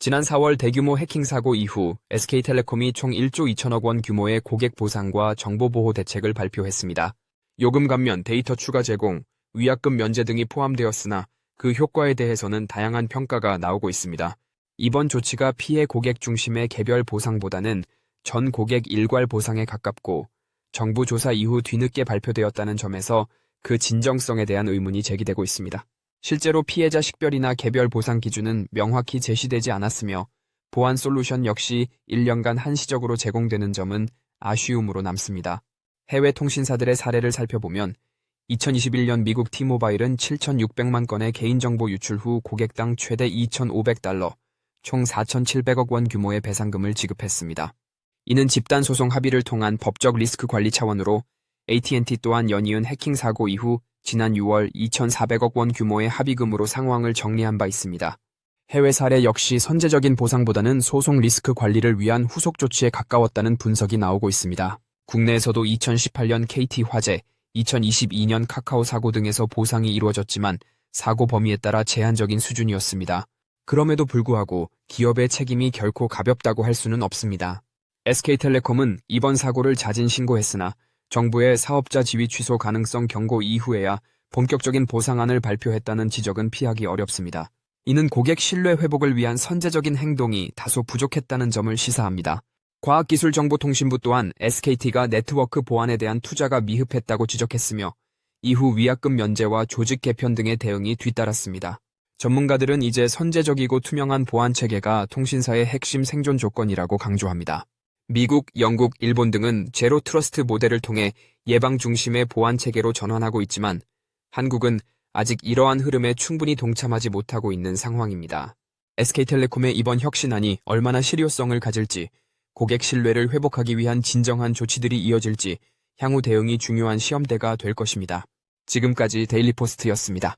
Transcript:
지난 4월 대규모 해킹 사고 이후 SK텔레콤이 총 1조 2천억 원 규모의 고객 보상과 정보 보호 대책을 발표했습니다. 요금 감면, 데이터 추가 제공, 위약금 면제 등이 포함되었으나 그 효과에 대해서는 다양한 평가가 나오고 있습니다. 이번 조치가 피해 고객 중심의 개별 보상보다는 전 고객 일괄 보상에 가깝고 정부 조사 이후 뒤늦게 발표되었다는 점에서 그 진정성에 대한 의문이 제기되고 있습니다. 실제로 피해자 식별이나 개별 보상 기준은 명확히 제시되지 않았으며 보안 솔루션 역시 1년간 한시적으로 제공되는 점은 아쉬움으로 남습니다. 해외 통신사들의 사례를 살펴보면 2021년 미국 티모바일은 7,600만 건의 개인정보 유출 후 고객당 최대 2,500달러, 총 4,700억 원 규모의 배상금을 지급했습니다. 이는 집단 소송 합의를 통한 법적 리스크 관리 차원으로 AT&T 또한 연이은 해킹 사고 이후 지난 6월 2,400억 원 규모의 합의금으로 상황을 정리한 바 있습니다. 해외 사례 역시 선제적인 보상보다는 소송 리스크 관리를 위한 후속 조치에 가까웠다는 분석이 나오고 있습니다. 국내에서도 2018년 KT 화재, 2022년 카카오 사고 등에서 보상이 이루어졌지만 사고 범위에 따라 제한적인 수준이었습니다. 그럼에도 불구하고 기업의 책임이 결코 가볍다고 할 수는 없습니다. SK텔레콤은 이번 사고를 자진 신고했으나 정부의 사업자 지위 취소 가능성 경고 이후에야 본격적인 보상안을 발표했다는 지적은 피하기 어렵습니다. 이는 고객 신뢰 회복을 위한 선제적인 행동이 다소 부족했다는 점을 시사합니다. 과학기술정보통신부 또한 SKT가 네트워크 보안에 대한 투자가 미흡했다고 지적했으며 이후 위약금 면제와 조직 개편 등의 대응이 뒤따랐습니다. 전문가들은 이제 선제적이고 투명한 보안 체계가 통신사의 핵심 생존 조건이라고 강조합니다. 미국, 영국, 일본 등은 제로 트러스트 모델을 통해 예방 중심의 보안 체계로 전환하고 있지만 한국은 아직 이러한 흐름에 충분히 동참하지 못하고 있는 상황입니다. SK텔레콤의 이번 혁신안이 얼마나 실효성을 가질지, 고객 신뢰를 회복하기 위한 진정한 조치들이 이어질지 향후 대응이 중요한 시험대가 될 것입니다. 지금까지 데일리포스트였습니다.